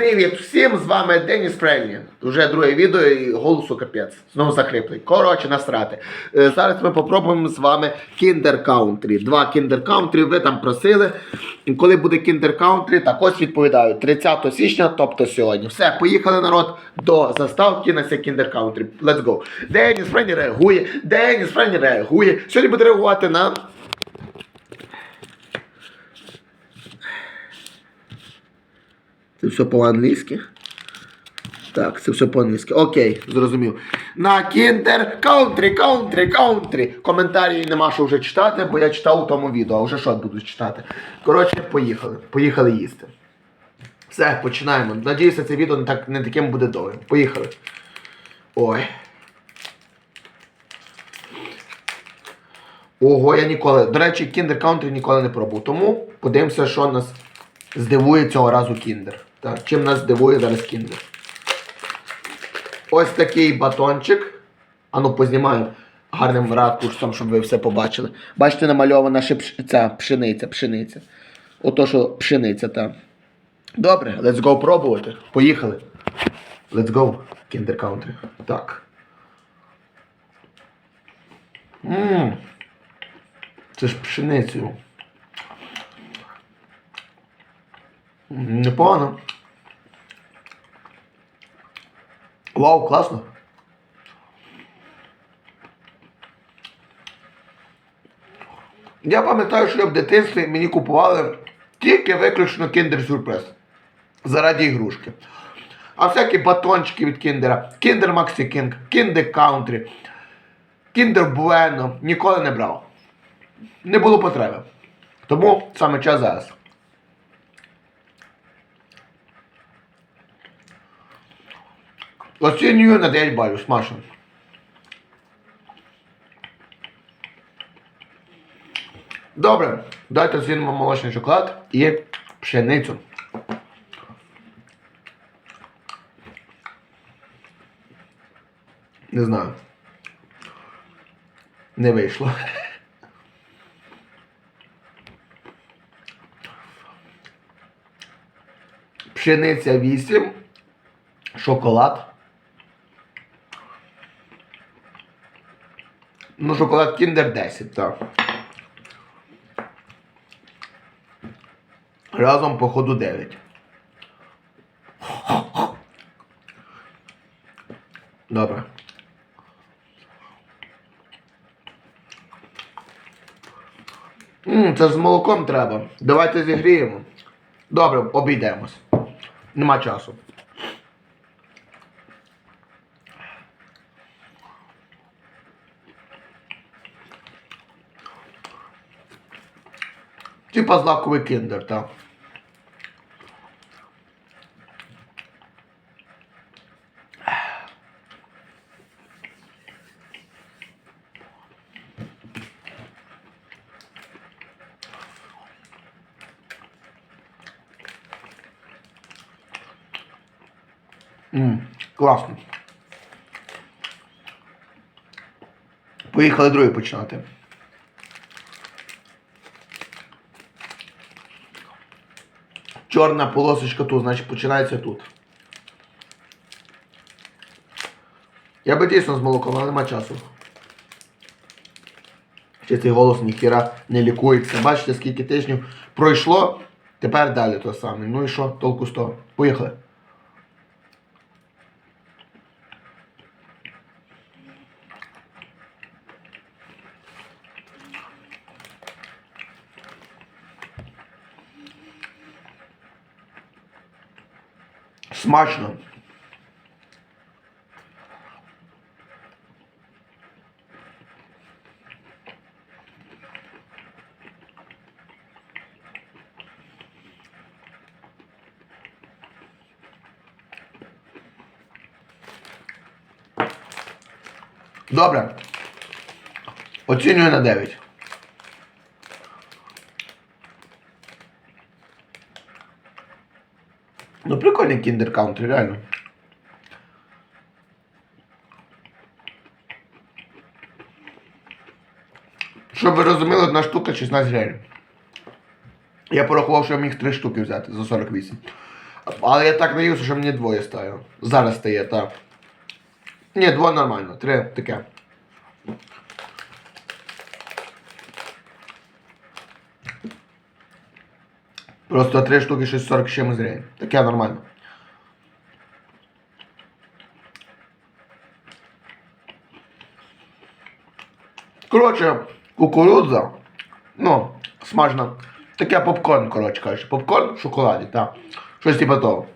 Привіт всім! З вами Деніс Френні. Уже друге відео і голосу капець. Знову закріплий. Коротше, насрати. Е, Зараз ми попробуємо з вами Kinder Country. Два Kinder Country, ви там просили. Коли буде Kinder Country, так ось відповідаю. 30 січня, тобто сьогодні. Все, поїхали народ до заставки на цей Kinder Country. Let's go. Деніс Френні реагує. Деніс Френні реагує. Сьогодні буде реагувати на. Це все по-англійськи. Так, це все по-англійськи. Окей, зрозумів. На Kinder Country, Country, Country. Коментарі нема що вже читати, бо я читав у тому відео, а вже що буду читати. Коротше, поїхали. Поїхали їсти. Все, починаємо. Надіюся, це відео не, так, не таким буде довгим. Поїхали. Ой. Ого, я ніколи. До речі, Kinder Country ніколи не пробував. Тому подивимося, що нас здивує цього разу Kinder. Так, чим нас здивує зараз Kinder. Ось такий батончик. Ану, познімаю гарним ракурсом, щоб ви все побачили. Бачите, намальована ця пшениця, пшениця. Ото, що пшениця там. Добре, let's go пробувати. Поїхали. Let's go, Kinder Country. Так. Ммм. Це ж пшеницею. Непогано. Вау, класно. Я пам'ятаю, що в дитинстві мені купували тільки виключно Kinder Surprise. Заради ігрушки. А всякі батончики від Кіндера, Kinder Maxi King, Kinder Country, Kinder Bueno ніколи не брав. Не було потреби. Тому саме час зараз. Оцінюю на 9 балів, смачно. Добре, дайте оцінимо молочний шоколад і пшеницю. Не знаю. Не вийшло. Пшениця 8, шоколад. Ну, шоколад Kinder 10, так. Разом походу 9. Добре. Ммм, це з молоком треба. Давайте зігріємо. Добре, обійдемось. Нема часу. Типа злаковий кіндер, так. Ммм, класно. Поїхали другий починати. Чорна полосочка тут, значить починається тут. Я би дійсно з молоком, але нема часу. Ще цей голос ніхіра не лікується. Бачите, скільки тижнів пройшло, тепер далі то саме. Ну і що, толку з того. Поїхали. Смачно. Добре. Оцінюю на 9. Ну, прикольний Kinder Country, реально. Щоб ви розуміли, одна штука 16 гривень. Я порахував, що я міг 3 штуки взяти за 48. Але я так наївся, що мені двоє стає. Зараз стає, так. Ні, двоє нормально, три таке. Просто три штуки щось 40 з чимось гривень. Таке нормально. Коротше, кукурудза. Ну, смажна. Таке попкорн, коротше кажучи. Попкорн в шоколаді, так. Щось типу того.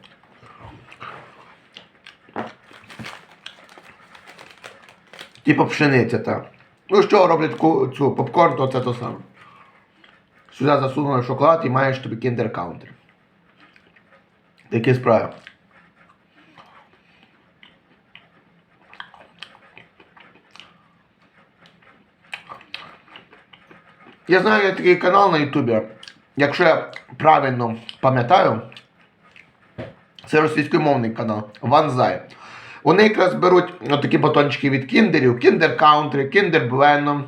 Типу пшениця, так. Ну, що роблять цю попкорн, то це то саме. Сюди засунули шоколад і маєш тобі кіндер каунтер. Такі справи. Я знаю є такий канал на Ютубі. Якщо я правильно пам'ятаю, це російськомовний канал Ванзай. Вони якраз беруть такі батончики від кіндерів, кіндер каунтри, кіндер блено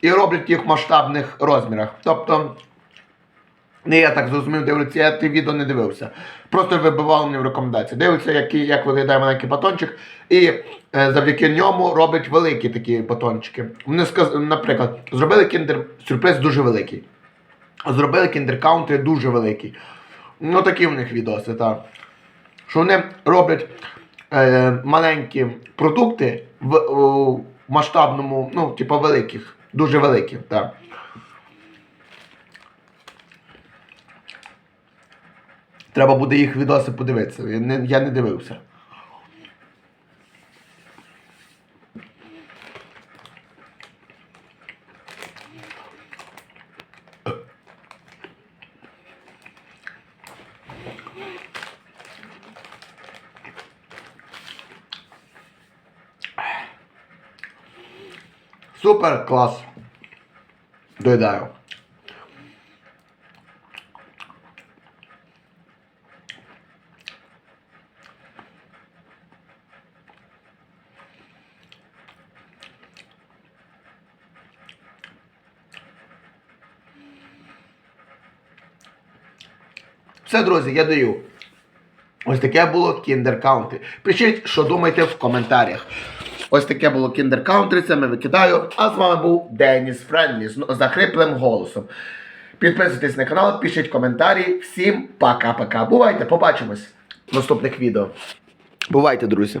і роблять їх в масштабних розмірах. Тобто, не я так зрозумів, дивлюся, я те відео не дивився. Просто вибивав мені в рекомендації. Дивиться, який, як виглядає маленький батончик, і е, завдяки ньому роблять великі такі батончики. Вони сказ... наприклад, зробили кіндер сюрприз дуже великий. Зробили кіндер каунтри дуже великий. Ну такі в них відоси, так. Що вони роблять е, маленькі продукти в у масштабному, ну, типу великих, дуже великі, так. Треба буде їх відоси подивитися. Я не, я не дивився. Супер клас. Доїдаю. Все, друзі, я даю. Ось таке було Kinder Country. Пишіть, що думаєте в коментарях. Ось таке було Kinder Country, це ми викидаю. А з вами був Деніс Френлі з захриплим голосом. Підписуйтесь на канал, пишіть коментарі. Всім пока-пока. Бувайте, побачимось в наступних відео. Бувайте, друзі.